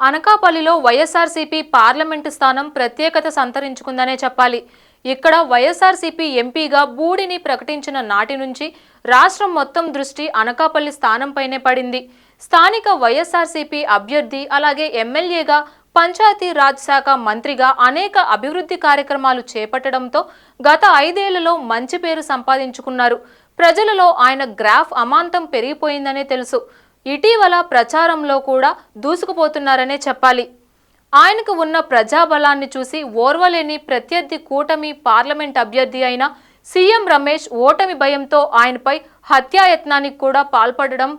అనకాపల్లిలో వైఎస్ఆర్సీపీ పార్లమెంటు స్థానం ప్రత్యేకత సంతరించుకుందనే చెప్పాలి. ఇక్కడ వైఎస్ఆర్సీపీ ఎంపీగా బూడిని ప్రకటించిన నాటి నుంచి రాష్ట్రం మొత్తం దృష్టి అనకాపల్లి స్థానంపైనే పడింది. స్థానిక వైఎస్ఆర్సీపీ అభ్యర్థి అలాగే ఎమ్మెల్యేగా పంచాయతీ రాజ్ శాఖ మంత్రిగా అనేక అభివృద్ధి కార్యక్రమాలు చేపట్టడంతో గత ఐదేళ్ళలో మంచి పేరు సంపాదించుకున్నారు. ప్రజలలో ఆయన గ్రాఫ్ అమాంతం పెరిగిపోయిందనే తెలుసు. ఇటీవల ప్రచారంలో కూడా దూసుకుపోతున్నారనే చెప్పాలి. ఆయనకు ఉన్న ప్రజాబలాన్ని చూసి ఓర్వలేని ప్రత్యర్థి కూటమి పార్లమెంట్ అభ్యర్థి అయిన సీఎం రమేష్ ఓటమి భయంతో ఆయనపై హత్యాయత్నానికి కూడా పాల్పడడం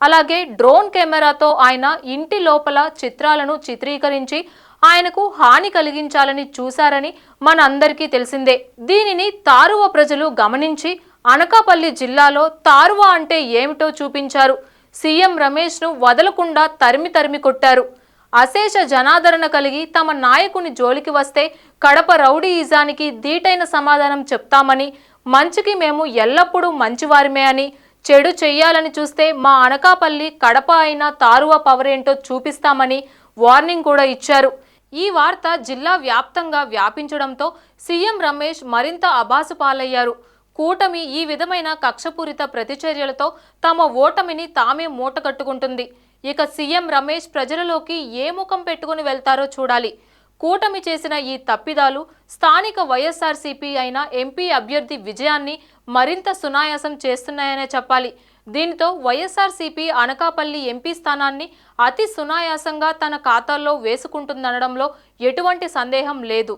అలాగే డ్రోన్ కెమెరాతో ఆయన ఇంటి లోపల చిత్రాలను చిత్రీకరించి ఆయనకు హాని కలిగించాలని చూశారని మనందరికీ తెలిసిందే. దీనిని తారువ ప్రజలు గమనించి అనకాపల్లి జిల్లాలో తారువ అంటే ఏమిటో చూపించారు. సీఎం రమేష్ను వదలకుండా తరిమి తరిమి కొట్టారు. అశేష జనాదరణ కలిగి తమ నాయకుని జోలికి వస్తే కడప రౌడీయిజానికి ధీటైన సమాధానం చెప్తామని మంచికి మేము ఎల్లప్పుడూ మంచివారిమే అని చెడు చెయ్యాలని చూస్తే మా అనకాపల్లి కడప అయిన తారువ పవర్ ఏంటో చూపిస్తామని వార్నింగ్ కూడా ఇచ్చారు. ఈ వార్త జిల్లా వ్యాప్తంగా వ్యాపించడంతో సీఎం రమేష్ మరింత అబాసు పాలయ్యారు కూటమి ఈ విధమైన కక్షపూరిత ప్రతిచర్యలతో తమ ఓటమిని తామే మూటగట్టుకుంటుంది. ఇక సీఎం రమేష్ ప్రజలలోకి ఏ ముఖం పెట్టుకుని వెళ్తారో చూడాలి. కూటమి చేసిన ఈ తప్పిదాలు స్థానిక వైఎస్ఆర్సీపీ అయిన ఎంపీ అభ్యర్థి విజయాన్ని మరింత సునాయాసం చేస్తున్నాయనే చెప్పాలి. దీనితో వైఎస్ఆర్సీపీ అనకాపల్లి ఎంపీ స్థానాన్ని అతి సునాయాసంగా తన ఖాతాల్లో వేసుకుంటుందనడంలో ఎటువంటి సందేహం లేదు.